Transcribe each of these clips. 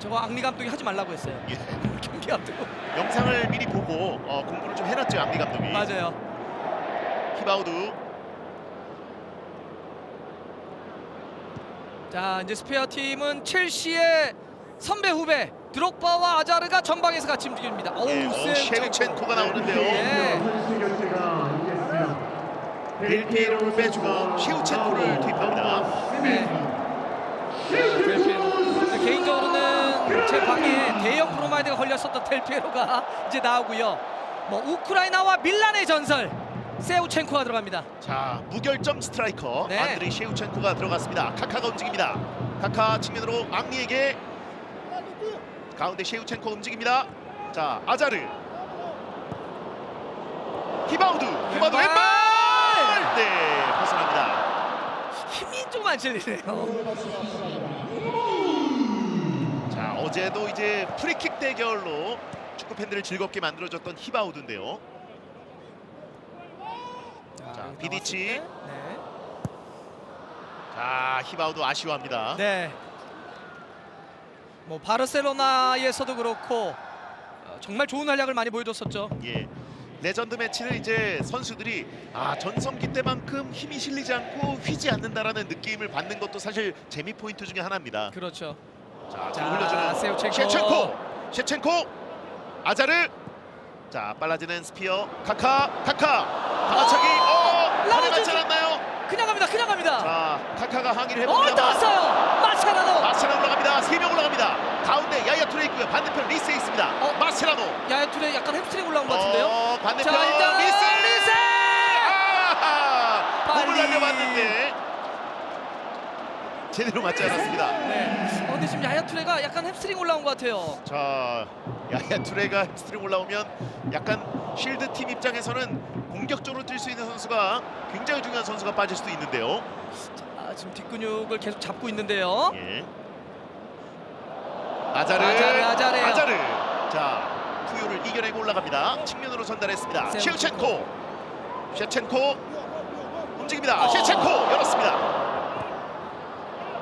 저거 앙리 감독이 하지 말라고 했어요. 예. 경기 앞두고. 영상을 미리 보고 어, 공부를 좀 해놨죠 암리 감독이. 맞아요. 히바우드 자 이제 스페어 팀은 첼시의 선배 후배 드록바와 아자르가 전방에서 같이 움직입니다. 어우 예, 어. 쉐우첸코가 나오는데요. 네. 델피에로를 빼주고 쉐우첸코를 투입합니다. 네. 델피에로. 개인적으로는 제 방에 대형 브로마이드가 걸렸었던 델피에로가 이제 나오고요. 뭐 우크라이나와 밀란의 전설 세우첸코가 들어갑니다. 자 무결점 스트라이커 네. 안드레이 쉐우첸코가 들어갔습니다. 카카가 움직입니다. 카카 측면으로 앙리에게 가운데 쉐우첸코 움직입니다. 자 아자르 히바우드 히바우드! 왼발 네 벗어납니다. 힘이 좀 안 실리네요. 자 어제도 이제 프리킥 대결로 축구 팬들을 즐겁게 만들어줬던 히바우드인데요. 자, 비디치. 때. 자 히바우드 아쉬워합니다. 네. 네. 뭐 바르셀로나에서도 그렇고 어, 정말 좋은 활약을 많이 보여줬었죠. 예. 레전드 매치는 이제 선수들이 아 전성기 때만큼 힘이 실리지 않고 휘지 않는다라는 느낌을 받는 것도 사실 재미 포인트 중에 하나입니다. 그렇죠. 자, 자, 자 흘려주는 세우첸코. 셰첸코, 셰첸코, 아자르. 자 빨라지는 스피어, 카카, 카카, 당하차기. 어, 라우즈! 발에 맞지 않았나요? 그냥 갑니다. 그냥 갑니다. 자 카카가 항의를 어, 해봅니다. 나왔어요. 마차라노. 마세라 올라갑니다. 세 명 올라갑니다. 가운데 야야 투레 있고요. 반대편 리세 있습니다. 어? 마세라노. 야야 투레 약간 햄스트링 올라온 것 같은데요. 어, 반대편 자, 일단은 리세. 리세! 아, 몸을 빨리. 날려봤는데 제대로 맞지 않았습니다. 네. 어, 근데 지금 야야 투레가 약간 햄스트링 올라온 것 같아요. 자, 야야 투레가 햄스트링 올라오면 약간 쉴드 팀 입장에서는 공격적으로 뛸 수 있는 선수가 굉장히 중요한 선수가 빠질 수도 있는데요. 아, 지금 뒷근육을 계속 잡고 있는데요. 예. 아자르, 아자르, 아자르요. 아자르. 자, 푸요를 이겨내고 올라갑니다. 측면으로 전달했습니다. 셰우첸코, 셰첸코 움직입니다. 어. 셰첸코 열었습니다.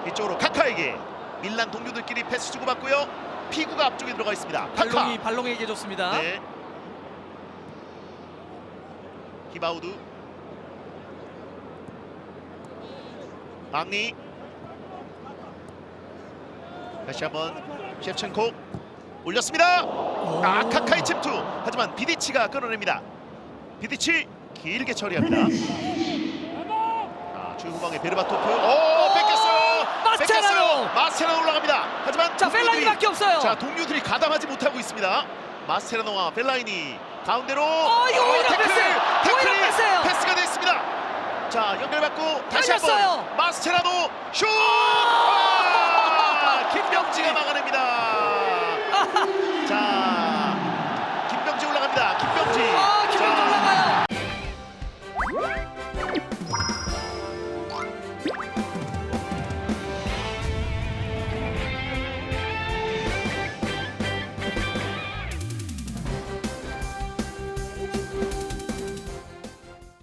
이쪽으로 카카에게 밀란 동료들끼리 패스 주고받고요. 피구가 앞쪽에 들어가 있습니다. 카카. 발롱이 발롱에게 줬습니다. 네. 히바우드. 앙리. 다시 한번 셰프첸코 올렸습니다. 오. 아, 카카의 침투. 하지만 비디치가 끊어냅니다. 비디치 길게 처리합니다. 아, 주후방의 베르바토프. 오, 뺏겼어 자 펠라니밖에 없어요. 자 동료들이 가담하지 못하고 있습니다. 마스테라노와 펠라인이 가운데로 어, 이거 어, 오히려 패스! 오히려 패스예요. 패스가 됐습니다. 자 연결받고 다시 한번 마스테라노 슛! 아! 아, 김병지가 막아냅니다. 자 김병지 올라갑니다. 김병지. 어,